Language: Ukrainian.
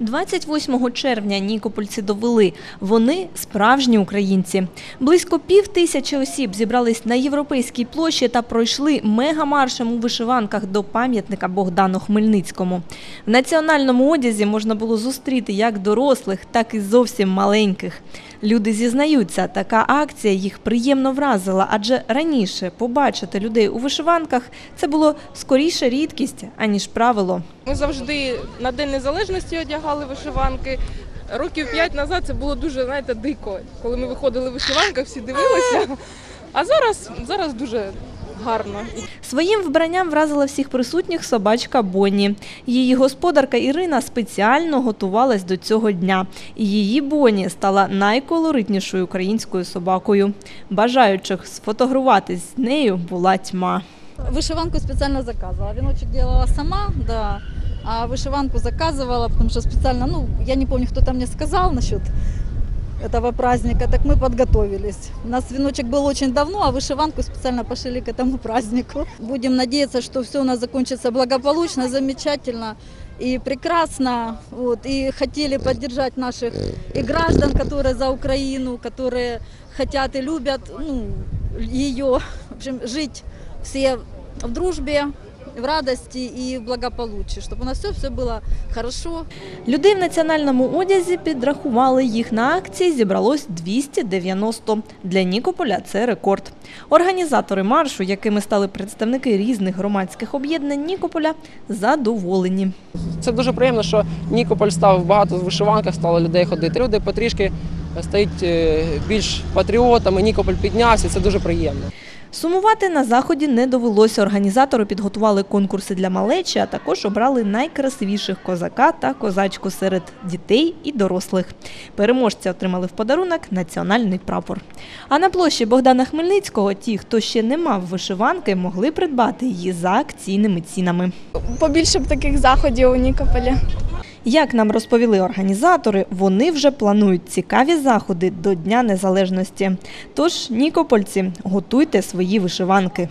28 червня нікопольці довели – вони справжні українці. Близько пів тисячі осіб зібрались на європейській площі та пройшли мегамаршем у вишиванках до пам'ятника Богдану Хмельницькому. В національному одязі можна було зустріти як дорослих, так і зовсім маленьких. Люди зізнаються, така акція їх приємно вразила, адже раніше побачити людей у вишиванках – це було скоріше рідкість, аніж правило. Ми завжди на День Незалежності одягали вишиванки. Років п'ять назад це було дуже, знаєте, дико. Коли ми виходили в вишиванках, всі дивилися. А зараз, зараз дуже гарно. Своїм вбранням вразила всіх присутніх собачка Бонні. Її господарка Ірина спеціально готувалась до цього дня. І її Бонні стала найколоритнішою українською собакою. Бажаючих сфотографуватись з нею була тьма. Вышиванку специально заказывала. Веночек делала сама, да А вышиванку заказывала, потому что специально, ну, я не помню, кто там мне сказал насчет этого праздника, так мы подготовились. У нас веночек был очень давно, а вышиванку специально пошили к этому празднику. Будем надеяться, что все у нас закончится благополучно, замечательно и прекрасно. Вот, и хотели поддержать наших и граждан, которые за Украину, которые хотят и любят ну, ее, в общем, жить все в дружбе, в радости и в благополучии, чтобы у нас все, все было хорошо, Людей в національному одязі підрахували їх на акції. Зібралось 290. Для Нікополя це рекорд. Організатори маршу, якими стали представники різних громадських об'єднань Нікополя, задоволені. Це дуже приємно, що Нікополь став багато в вишиванках, стало людей ходити. Люди потрішки стають е, більш патріотами, Нікополь піднявся, це дуже приємно. Сумувати на заході не довелося. Організатори підготували конкурси для малечі, а також обрали найкрасивіших козака та козачку серед дітей і дорослих. Переможці отримали в подарунок національний прапор. А на площі Богдана Хмельницького ті, хто ще не мав вишиванки, могли придбати її за акційними цінами. побільше б таких заходів у Нікополі. Як нам розповіли організатори, вони вже планують цікаві заходи до Дня Незалежності. Тож, нікопольці, готуйте свої вишиванки.